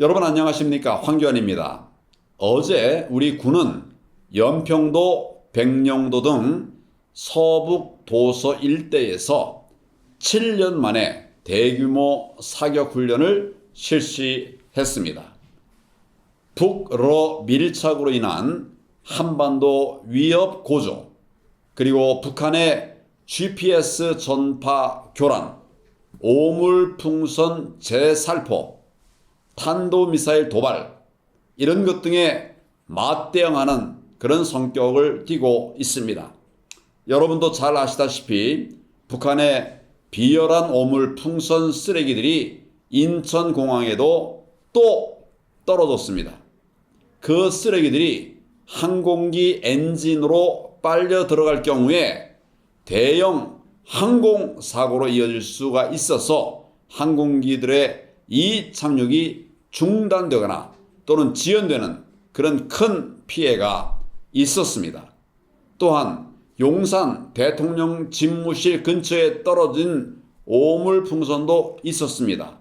여러분 안녕하십니까 황교안입니다. 어제 우리 군은 연평도, 백령도 등 서북 도서 일대에서 7년 만에 대규모 사격 훈련을 실시했습니다. 북러 밀착으로 인한 한반도 위협 고조, 그리고 북한의 GPS 전파 교란, 오물풍선 재살포, 탄도미사일 도발, 이런 것 등에 맞대응하는 그런 성격을 띠고 있습니다. 여러분도 잘 아시다시피 북한의 비열한 오물 풍선 쓰레기들이 인천공항에도 또 떨어졌습니다. 그 쓰레기들이 항공기 엔진으로 빨려 들어갈 경우에 대형 항공사고로 이어질 수가 있어서 항공기들의 이 착륙이 중단되거나 또는 지연되는 그런 큰 피해가 있었습니다. 또한 용산 대통령 집무실 근처에 떨어진 오물 풍선도 있었습니다.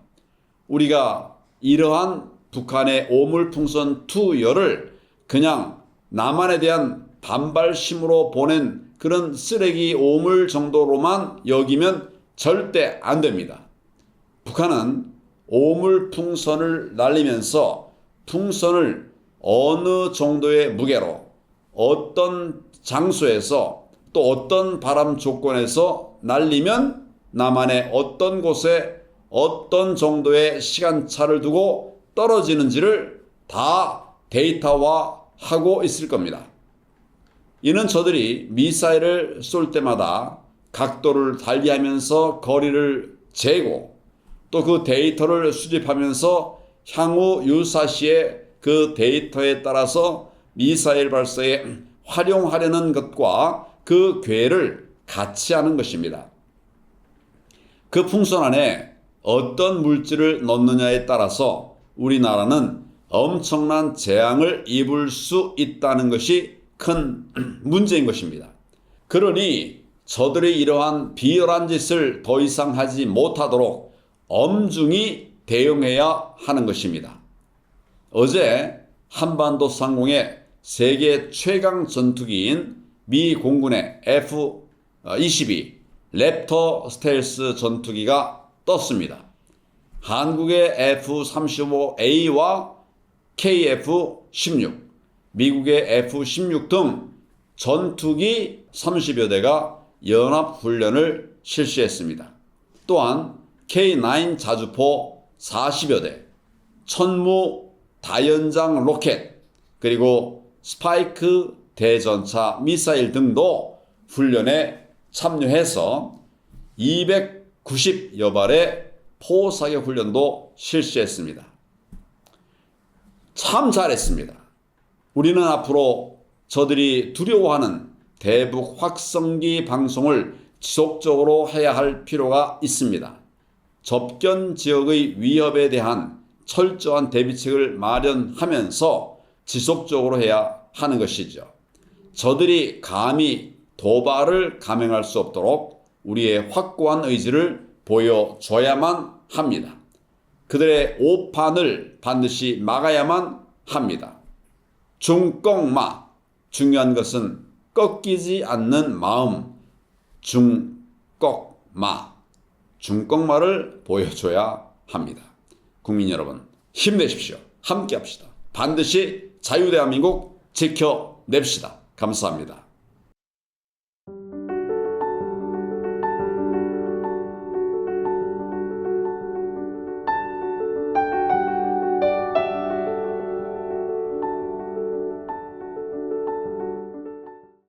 우리가 이러한 북한의 오물 풍선 투여를 그냥 남한에 대한 반발심으로 보낸 그런 쓰레기 오물 정도로만 여기면 절대 안 됩니다. 북한은 오물풍선을 날리면서 풍선을 어느 정도의 무게로 어떤 장소에서 또 어떤 바람 조건에서 날리면 남한의 어떤 곳에 어떤 정도의 시간차를 두고 떨어지는지를 다 데이터화 하고 있을 겁니다. 이는 저들이 미사일을 쏠 때마다 각도를 달리하면서 거리를 재고 또 그 데이터를 수집하면서 향후 유사시에 그 데이터에 따라서 미사일 발사에 활용하려는 것과 그 궤를 같이 하는 것입니다. 그 풍선 안에 어떤 물질을 넣느냐에 따라서 우리나라는 엄청난 재앙을 입을 수 있다는 것이 큰 문제인 것입니다. 그러니 저들이 이러한 비열한 짓을 더 이상 하지 못하도록 엄중히 대응해야 하는 것입니다. 어제 한반도 상공에 세계 최강 전투기인 미 공군의 F-22 랩터 스텔스 전투기가 떴습니다. 한국의 F-35A와 KF-16, 미국의 F-16 등 전투기 30여 대가 연합훈련을 실시했습니다. 또한 K9 자주포 40여 대, 천무 다연장 로켓, 그리고 스파이크 대전차 미사일 등도 훈련에 참여해서 290여 발의 포사격 훈련도 실시했습니다. 참 잘했습니다. 우리는 앞으로 저들이 두려워하는 대북 확성기 방송을 지속적으로 해야 할 필요가 있습니다. 접견 지역의 위협에 대한 철저한 대비책을 마련하면서 지속적으로 해야 하는 것이죠. 저들이 감히 도발을 감행할 수 없도록 우리의 확고한 의지를 보여줘야만 합니다. 그들의 오판을 반드시 막아야만 합니다. 중꺾마 중요한 것은 꺾이지 않는 마음 중꺾마 중꺾마를 보여줘야 합니다. 국민 여러분 힘내십시오. 함께 합시다. 반드시 자유대한민국 지켜냅시다. 감사합니다.